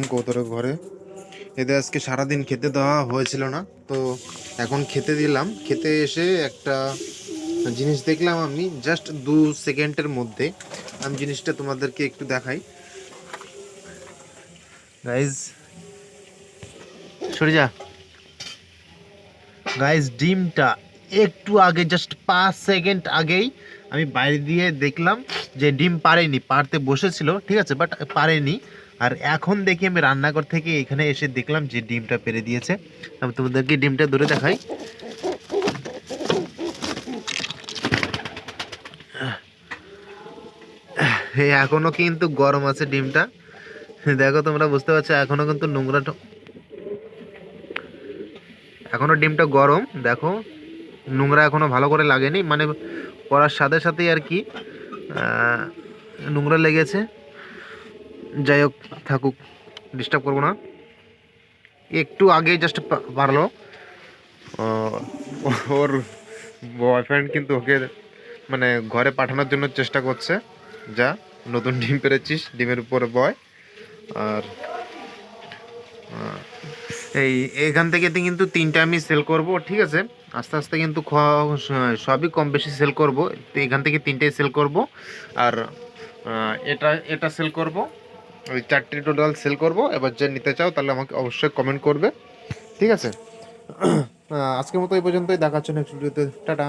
আসলাম কৌতরের ঘরে এদের আজকে সারাদিন খেতে দেওয়া হয়েছিল না, তো এখন খেতে দিলাম। খেতে এসে একটা জিনিস দেখলাম আমি জাস্ট দু সেকেন্ডের মধ্যে। আমি জিনিসটা তোমাদেরকে একটু দেখাই। গাইজ সরে যা। গাইজ ডিমটা একটু আগে জাস্ট পাঁচ সেকেন্ড আগেই আমি বাইরে দিয়ে দেখলাম যে ডিম পারেনি পারতে বসেছিল, ঠিক আছে বাট পারেনি আর এখন দেখি আমি রান্নাঘর থেকে এখানে এসে দেখলাম যে ডিমটা পেরে দিয়েছে। আমি তোমাদেরকে ডিমটা ধরে দেখাই। এই এখনও কিন্তু গরম আছে ডিমটা। দেখো তোমরা বুঝতে পারছ, এখনও কিন্তু নোংরা এখনও ডিমটা গরম, দেখো। নোংরা এখনও ভালো করে লাগেনি মানে পড়ার সাথে সাথেই আর কি নোংরা লেগেছে। যাই হোক, থাকুক ডিস্টার্ব করব না। একটু আগে জাস্ট পারল ওর বয়ফ্রেন্ড কিন্তু ওকে মানে ঘরে পাঠানোর জন্য চেষ্টা করছে। যা, নতুন ডিম পেরেছিস, ডিমের উপরে বয়। আর এই, এখান থেকে কিন্তু তিনটা আমি সেল করব, ঠিক আছে? আস্তে আস্তে কিন্তু সবই কম বেশি সেল করব। এখান থেকে তিনটাই সেল করব। আর এটা এটা সেল করব। ওই চারটে টোটাল সেল করব। এবার যে নিতে চাও তাহলে আমাকে অবশ্যই কমেন্ট করবে। ঠিক আছে? আজকের মতো এই পর্যন্তই। দেখাচ্ছ নেক্সট ভিডিওতে টাটা।